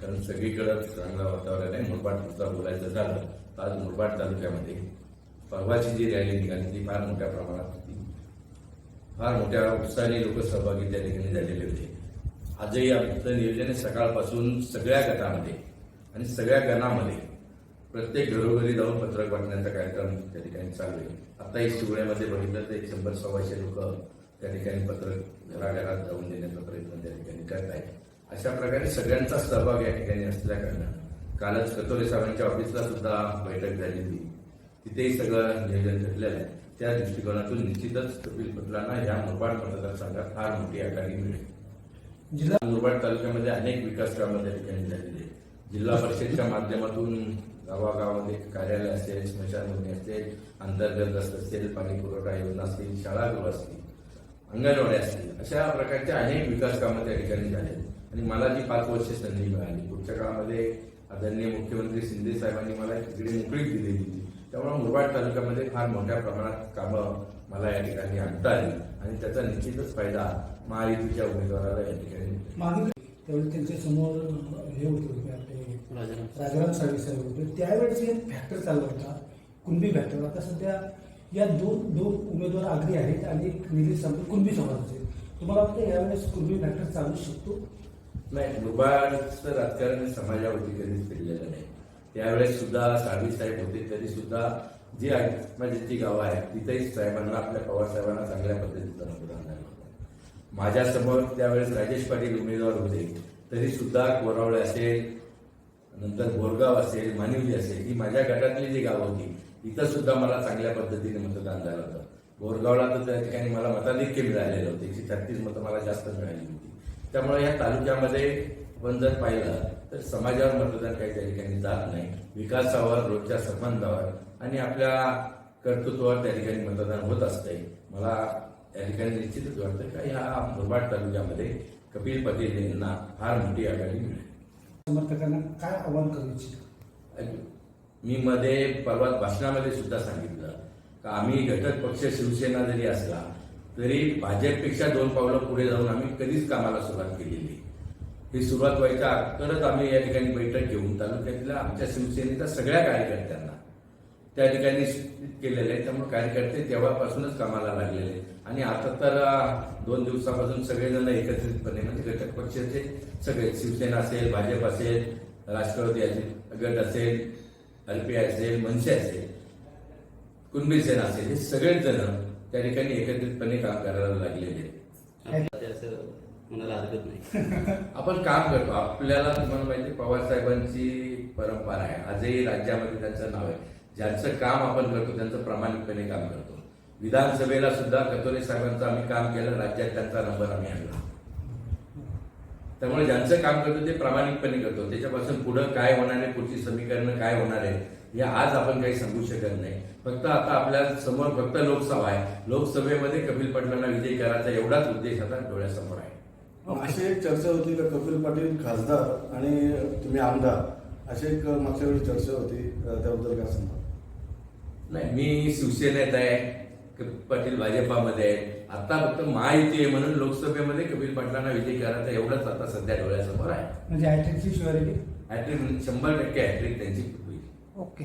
कारण सगळीकडं चांगलं वातावरण आहे. मुरबाडचा बोलायचं झालं तर आज मुरबाड तालुक्यामध्ये परवाची जी रॅली निघाली ती फार मोठ्या प्रमाणात होती. फार मोठ्या उत्साहाने लोक सहभागी त्या ठिकाणी झालेले होते. आजही आमचं नियोजन आहे सकाळपासून सगळ्या गटामध्ये आणि सगळ्या गणामध्ये प्रत्येक घरोघरी जाऊन पत्रक वाटण्याचा कार्यक्रम त्या ठिकाणी चालू आहे. आताही शिवण्यामध्ये बघितलं तर एक शंभर सव्वाशे लोक त्या ठिकाणी पत्रक घराघरात जाऊन देण्याचा प्रयत्न त्या ठिकाणी करत आहे अशा प्रकारे सगळ्यांचा सहभाग या ठिकाणी असल्याकारणानं कालच कतोरे साहेबांच्या ऑफिसला सुद्धा बैठक झाली होती. तिथेही सगळं नियोजन ठरलेलं आहे. त्या दृष्टिकोनातून निश्चितच कपिल पटलांना या मुरबाड मतदारसंघात फार मोठी आघाडी मिळेल. जिल्हा मुरबाड तालुक्यामध्ये अनेक विकास कामं त्या ठिकाणी झालेली आहेत. जिल्हा परिषदच्या माध्यमातून गावागावामध्ये कार्यालय असेल स्मशानभूमी असेल अंतर्गत असेल पाणी पुरवठा योजना असतील शाळागृह असतील अंगणवाडी असतील. अशा प्रकारच्या अनेक विकास कामं त्या ठिकाणी झाले. आणि मला जी पाच वर्ष संधी मिळाली. पुढच्या काळामध्ये आदरणीय मुख्यमंत्री शिंदे साहेबांनी मला तिकडे मोकळीक दिलेली. होती त्यामुळे मुरबाड तालुक्यामध्ये फार मोठ्या प्रमाणात कामं मला या ठिकाणी आणता आली. आणि त्याचा निश्चितच फायदा महायुतीच्या उमेदवाराला या ठिकाणी त्यावेळी त्यांच्यासमोर हे होते आपले राजाराम साहेब होते. त्यावेळेस एक फॅक्टर चालला होता. कुणबी फॅक्टर आता सध्या या दोन दोन उमेदवार आग्री आहेत. आणि एक निलेश सांगतो कुणबी समाजाचे तुम्हाला वाटतं यावेळेस कुणबी फॅक्टर चालू शकतो? नाही मुरबाडचं राजकारण समाजावरती कधीच फिरलेलं नाही. त्यावेळेस सुद्धा साळवी साहेब होते तरी सुद्धा जी माझी म्हणजे जी गावं आहेत तिथेही साहेबांना आपल्या पवार साहेबांना चांगल्या पद्धतीचं मतदान झालं होतं माझ्यासमोर त्यावेळेस राजेश पाटील उमेदवार होते तरी सुद्धा कोरावळे असेल नंतर बोरगाव असेल मानिवली असेल ही माझ्या गटातली जी गावं होती इथं सुद्धा मला चांगल्या पद्धतीने मतदान झालं होतं. बोरगावला तर त्या ठिकाणी मला मताधिक्य मिळालेलं होतं एकशे छत्तीस मतं मला जास्त मिळाली होती. त्यामुळे या तालुक्यामध्ये आपण जर पाहिलं तर समाजावर मतदान काही त्या ठिकाणी जात नाही. विकासावर रोजच्या संबंधावर आणि आपल्या कर्तृत्वावर त्या ठिकाणी मतदान होत असते मला या ठिकाणी निश्चितच वाटतं का ह्या मुरबाड तालुक्यामध्ये कपिल पटेल यांना फार मोठी आघाडी मिळेल. समर्थकांना काय आव्हान करू इच्छित? मी मध्ये परवा भाषणामध्ये सुद्धा सांगितलं का आम्ही घटक पक्ष शिवसेना जरी असला तरी भाजपपेक्षा दोन पावलं पुढे जाऊन आम्ही कधीच कामाला सुरुवात केलेली ही सुरुवात व्हायच्या अगोदरच आम्ही या ठिकाणी बैठक घेऊन तालुक्यातल्या आमच्या शिवसेनेच्या सगळ्या कार्यकर्त्यांना त्या ठिकाणी केलेलं आहे. त्यामुळे कार्यकर्ते तेव्हापासूनच कामाला लागलेले. आणि आता तर दोन दिवसापासून सगळेजण एकत्रितपणे म्हणजे घटक पक्षाचे सगळे शिवसेना असेल भाजप असेल राष्ट्रवादी असेल गट असेल अल्पीआय असेल मनसे असेल कुणबी सेना असेल हे सगळेच जण त्या ठिकाणी एकत्रितपणे काम करायला लागलेले असं म्हणायला हरकत नाही. आपण काम करतो. आपल्याला तुम्हाला माहिती पवार साहेबांची परंपरा आहे. आजही राज्यामध्ये त्यांचं नाव आहे. ज्यांचं काम आपण करतो त्यांचं प्रामाणिकपणे काम करतो. विधानसभेला सुद्धा कतोरे साहेबांचं आम्ही काम केलं राज्यात त्यांचा नंबर आम्ही आणला. त्यामुळे ज्यांचं काम करतो ते प्रामाणिकपणे करतो. त्याच्यापासून पुढं काय होणार आहे पुढची समीकरणं काय होणार आहे हे आज आपण काही सांगू शकत नाही. फक्त आता आपल्यासमोर फक्त लोकसभा आहे. लोकसभेमध्ये कपिल पटलांना विजयी करायचा एवढाच उद्देश आता डोळ्यासमोर आहे. अशी एक चर्चा होती का कपिल पाटील खासदार आणि तुम्ही आमदार अशी एक मागच्या वेळी चर्चा होती त्याबद्दल काय सांगा नाही मी शिवसेनेत आहे कपिल पाटील भाजपामध्ये आहे. आता फक्त महायुती आहे म्हणून लोकसभेमध्ये कपिल पाटलांना विजय करायचा एवढंच आता सध्या डोळ्यासमोर आहे. म्हणजे हॅट्रिकची शिवारी हॅट्रिक शंभर टक्के हॅट्रिक त्यांची होईल. ओके.